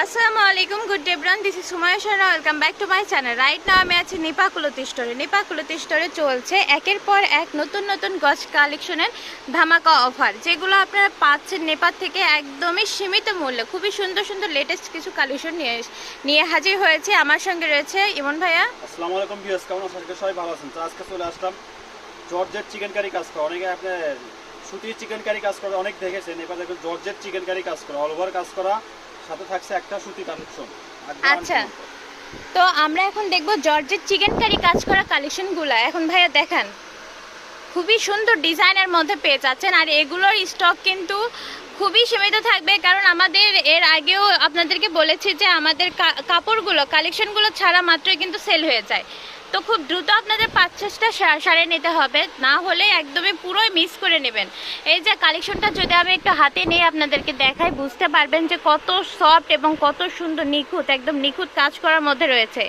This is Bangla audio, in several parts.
আসসালামু আলাইকুম গুড ডে ব্রান this is Sumaya শারা welcome back to my channel right now আমি আছি নিপা কুলতি স্টোরে নিপা কুলতি স্টোরে চলছে একের পর এক নতুন নতুন গছ কালেকশনের ধামাকা অফার যেগুলো আপনারা পাচ্ছেন নেপাল থেকে একদমই সীমিত মূল্যে। খুবই সুন্দর সুন্দর লেটেস্ট কিছু কালেকশন নিয়ে নিয়ে হাজির হয়েছে। আমার সঙ্গে রয়েছে ইমন ভাইয়া। আসসালামু আলাইকুম ভিউয়ার্স কেমন আছেন? সবাই ভালো আছেন? তো আজকে চলে আসলাম জর্জেট চিকেন কারি কাজ করে। অনেকে আপনার সুতির চিকেন কারি কাজ করে অনেক দেখেছেন এবার দেখবেন জর্জেট চিকেন কারি কাজ করা অল ওভার কাজ করা। সাথে থাকছে একটা সুতি কালেকশন। আচ্ছা। তো আমরা এখন দেখব জর্জের চিকেন কারি কাজ করা কালেকশনগুলো। এখন ভাইয়া দেখান। খুবই সুন্দর ডিজাইনের মধ্যে পেয়ে যাচ্ছেন। আর এগুলোর স্টক কিন্তু খুবই সীমিত থাকবে। কারণ আমাদের এর আগেও আপনাদেরকে বলেছি যে আমাদের কাপড়গুলো কালেকশনগুলো ছাড়া মাত্রই কিন্তু সেল হয়ে যায়। তো খুব দ্রুত আপনাদের পারচেসটা সারে নিতে হবে। না হলে একদমই পুরোই মিস করে নেবেন। এই যে কালেকশনটা যদি আমি একটু হাতে নিয়ে আপনাদেরকে দেখাই, বুঝতে পারবেন যে কত সফট এবং কত সুন্দর, নিখুঁত, একদম নিখুঁত কাজ করার মধ্যে রয়েছে।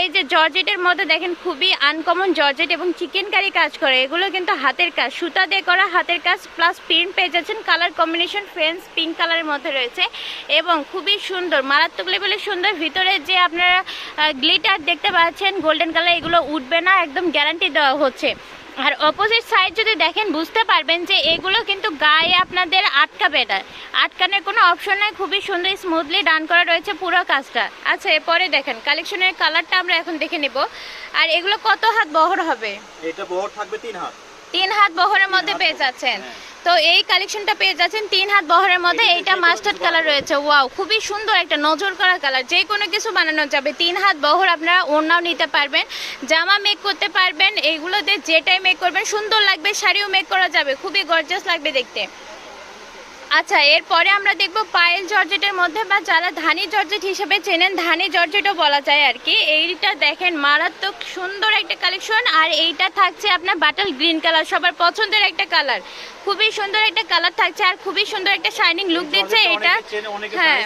এই যে জর্জেটের মধ্যে দেখেন, খুবই আনকমন জর্জেট এবং চিকেন কারি কাজ করে। এগুলো কিন্তু হাতের কাজ, সুতা দিয়ে করা হাতের কাজ প্লাস প্রিন্ট পেয়ে যাচ্ছেন কালার কম্বিনেশন ফ্রেন্স পিঙ্ক কালারের মধ্যে রয়েছে এবং খুবই সুন্দর, মারাত্মক লেভেলের সুন্দর। ভিতরে যে আপনারা গ্লিটার দেখতে পাচ্ছেন গোল্ডেন কালার এগুলো উঠবে না, একদম গ্যারান্টি দেওয়া হচ্ছে। আর অপোজিট সাইড যদি দেখেন, বুঝতে পারবেন যে এগুলো কিন্তু গায়ে আপনাদের আটকাবে না। আটকানোর কোনো অপশন নাই, খুবই সুন্দর স্মুথলি ডান করা রয়েছে পুরো কাজটা। আচ্ছা এরপরে দেখেন কালেকশনের কালারটা আমরা এখন দেখে নেব। আর এগুলো কত হাত বহর হবে? এটা বহর থাকবে তিন হাত। তিন হাত বহরের মধ্যে পেয়ে যাচ্ছেন। হ্যাঁ। তো এই কালেকশনটা পেয়ে যাচ্ছেন তিন হাত বহরের মধ্যে। এইটা মাস্টার্ড কালার রয়েছে। ওয়াও খুবই সুন্দর একটা নজর করা কালার যে কোনো কিছু বানানো যাবে। তিন হাত বহর আপনারা ওড়নাও নিতে পারবেন জামা মেক করতে পারবেন। এইগুলোতে যেটাই মেক করবেন সুন্দর লাগবে শাড়িও মেক করা যাবে। খুবই গর্জাস লাগবে দেখতে। আচ্ছা এরপরে আমরা দেখব পায়েল জর্জেটের মধ্যে বা যারা ধানি জর্জেট হিসেবে চেনেন ধানি জর্জেটও বলা যায় আর কি। এইটা দেখেন মারাত্মক সুন্দর একটা কালেকশন আর এইটা থাকছে আপনার বাটাল গ্রিন কালার সবার পছন্দের একটা কালার। খুবই সুন্দর একটা কালার থাকছে আর খুবই সুন্দর একটা শাইনিং লুক দিচ্ছে এটা। হ্যাঁ।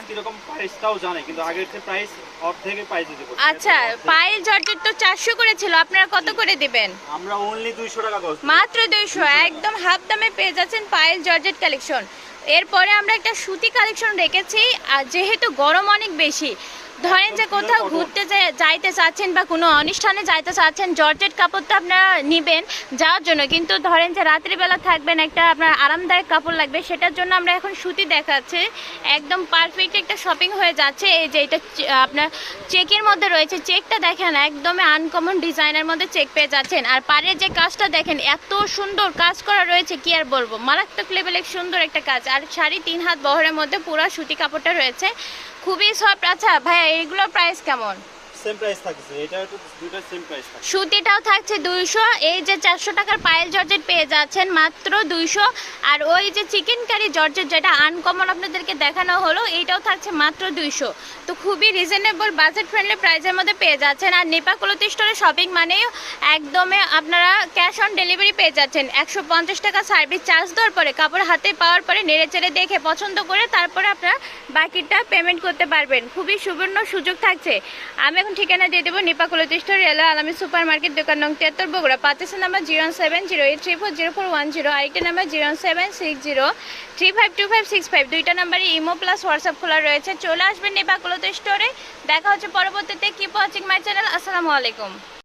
আচ্ছা পায়েল জর্জেট তো চারশো করে ছিল আপনারা কত করে দিবেন? আমরা অনলি 200 টাকা মাত্র দুইশো একদম হাফ দামে পেয়ে যাচ্ছেন পায়েল জর্জেট কালেকশন। এরপরে আমরা একটা সুতি কালেকশন রেখেছি আর যেহেতু গরম অনেক বেশি ধরেন যে কোথাও ঘুরতে যাইতে চাচ্ছেন বা কোনো অনুষ্ঠানে যাইতে চাচ্ছেন, জর্জেট কাপড় তো আপনারা নিবেন যাওয়ার জন্য। কিন্তু ধরেন যে রাত্রিবেলা থাকবেন, একটা আপনার আরামদায়ক কাপড় লাগবে, সেটার জন্য আমরা এখন সুতি দেখাচ্ছি। একদম পারফেক্ট একটা শপিং হয়ে যাচ্ছে। এই যে এটা আপনার চেকের মধ্যে রয়েছে। চেকটা দেখেন, একদমই আনকমন ডিজাইনের মধ্যে চেক পেয়ে যাচ্ছেন। আর পাড়ের যে কাজটা দেখেন, এত সুন্দর কাজ করা রয়েছে, কি আর বলব? মারাত্মক লেভেলের সুন্দর একটা কাজ। আর শাড়ি তিন হাত বহরের মধ্যে পুরো সুতি কাপড়টা রয়েছে। খুবই সফট আচ্ছা ভাইয়া এইগুলোর প্রাইস কেমন? সুতিটাও থাকছে দুইশো, এই যে চারশো টাকার পায়েল জর্জেট পেয়ে যাচ্ছেন মাত্র দুইশো। আর ওই যে চিকেন কারি জর্জেট যেটা আনকমন আপনাদেরকে দেখানো হলো, এইটাও থাকছে মাত্র দুইশো। তো খুবই রিজনেবল বাজেট ফ্রেন্ডলি প্রাইসের মধ্যে পেয়ে যাচ্ছেন। আর নেপা কলতি স্টোরে শপিং মানেই একদমই আপনারা ক্যাশ অন ডেলিভারি পেয়ে যাচ্ছেন। একশো পঞ্চাশ টাকা সার্ভিস চার্জ দেওয়ার পরে, কাপড় হাতে পাওয়ার পরে নেড়ে চেড়ে দেখে পছন্দ করে তারপরে আপনারা বাকিটা পেমেন্ট করতে পারবেন। খুবই সুবর্ণ সুযোগ থাকছে। আমি এখন ঠিকানা দিয়ে দেবো। নিপা কলতি স্টোর রেলা আলামী সুপার মার্কেট দোকান নং তিয়াত্তর, বগুড়া। পাঁচের number zero seven zero eight three four zero four one zero আরেকটা number zero seven six zero three five two five six five দুইটা নাম্বারে ইমো প্লাস হোয়াটসঅ্যাপ খোলা রয়েছে। চলে আসবেন নিপা স্টোরে দেখা হচ্ছে পরবর্তীতে। কি ওয়াচিং মাই চ্যানেল আসসালামু আলাইকুম।